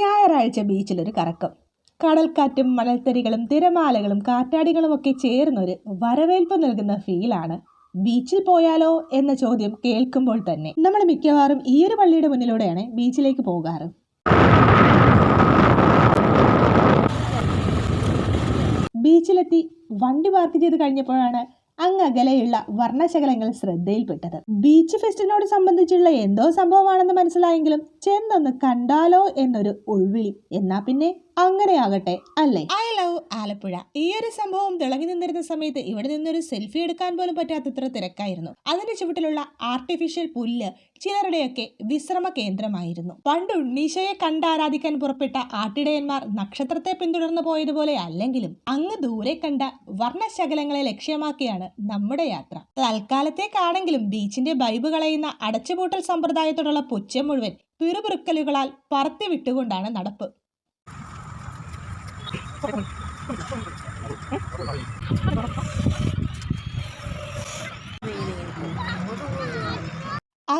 ഞായറാഴ്ച ബീച്ചിലൊരു കറക്കം. കടൽക്കാറ്റും മണൽത്തരികളും തിരമാലകളും കാറ്റാടികളും ഒക്കെ ചേർന്നൊരു വരവേൽപ്പ് നൽകുന്ന ഫീലാണ്. ബീച്ചിൽ പോയാലോ എന്ന ചോദ്യം കേൾക്കുമ്പോൾ തന്നെ നമ്മൾ മിക്കവാറും ഈ ഒരു പള്ളിയുടെ മുന്നിലൂടെയാണ് ബീച്ചിലേക്ക് പോകാറ്. ബീച്ചിലെത്തി വണ്ടി പാർക്ക് ചെയ്ത് കഴിഞ്ഞപ്പോഴാണ് അങ്ങ് അകലെയുള്ള വർണശകലങ്ങൾ ശ്രദ്ധയിൽപ്പെട്ടത്. ബീച്ച് ഫെസ്റ്റിനോട് സംബന്ധിച്ചുള്ള എന്തോ സംഭവമാണെന്ന് മനസ്സിലായെങ്കിലും ചെന്നൊന്ന് കണ്ടാലോ എന്നൊരു ഉൾവിളി. എന്നാ പിന്നെ അങ്ങനെയാകട്ടെ അല്ലേ? I love Alappuzha. ഈ ഒരു സംഭവം തിളങ്ങി നിന്നിരുന്ന സമയത്ത് ഇവിടെ നിന്നൊരു സെൽഫി എടുക്കാൻ പോലും പറ്റാത്തത്ര തിരക്കായിരുന്നു. അതിന്റെ ചുവട്ടിലുള്ള ആർട്ടിഫിഷ്യൽ പുല്ല് ചിലരുടെയൊക്കെ വിശ്രമ കേന്ദ്രമായിരുന്നു. പണ്ട് ഉണ്ണീശയെ കണ്ടാരാധിക്കാൻ പുറപ്പെട്ട ആട്ടിടയന്മാർ നക്ഷത്രത്തെ പിന്തുടർന്നു പോയതുപോലെ അല്ലെങ്കിലും അങ്ങ് ദൂരെ കണ്ട വർണശകലങ്ങളെ ലക്ഷ്യമാക്കിയാണ് നമ്മുടെ യാത്ര. തൽക്കാലത്തേക്കാണെങ്കിലും ബീച്ചിന്റെ ബൈബ് കളയുന്ന അടച്ചുപൂട്ടൽ സമ്പ്രദായത്തോടുള്ള പുച്ഛം മുഴുവൻ പിറുപിറുക്കലുകളാൽ പറത്തി വിട്ടുകൊണ്ടാണ് നടപ്പ്.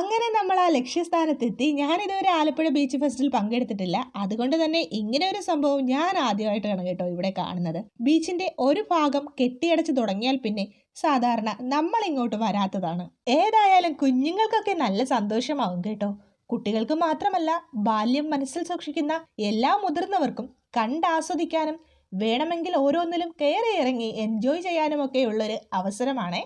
അങ്ങനെ നമ്മൾ ആ ലക്ഷ്യസ്ഥാനത്തെത്തി. ഞാൻ ഇതുവരെ ആലപ്പുഴ ബീച്ച് ഫെസ്റ്റിൽ പങ്കെടുത്തിട്ടില്ല. അതുകൊണ്ട് തന്നെ ഇങ്ങനെ ഒരു സംഭവം ഞാൻ ആദ്യമായിട്ടാണ് കേട്ടോ ഇവിടെ കാണുന്നത്. ബീച്ചിന്റെ ഒരു ഭാഗം കെട്ടിയടച്ച് തുടങ്ങിയാൽ പിന്നെ സാധാരണ നമ്മൾ ഇങ്ങോട്ട് വരാത്തതാണ്. ഏതായാലും കുഞ്ഞുങ്ങൾക്കൊക്കെ നല്ല സന്തോഷമാവും കേട്ടോ. കുട്ടികൾക്ക് മാത്രമല്ല ബാല്യം മനസ്സിൽ സൂക്ഷിക്കുന്ന എല്ലാ മുതിർന്നവർക്കും കണ്ടാസ്വദിക്കാനും വേണമെങ്കിൽ ഓരോന്നിലും കയറി ഇറങ്ങി എൻജോയ് ചെയ്യാനുമൊക്കെ ഉള്ളൊരു അവസരമാണേ.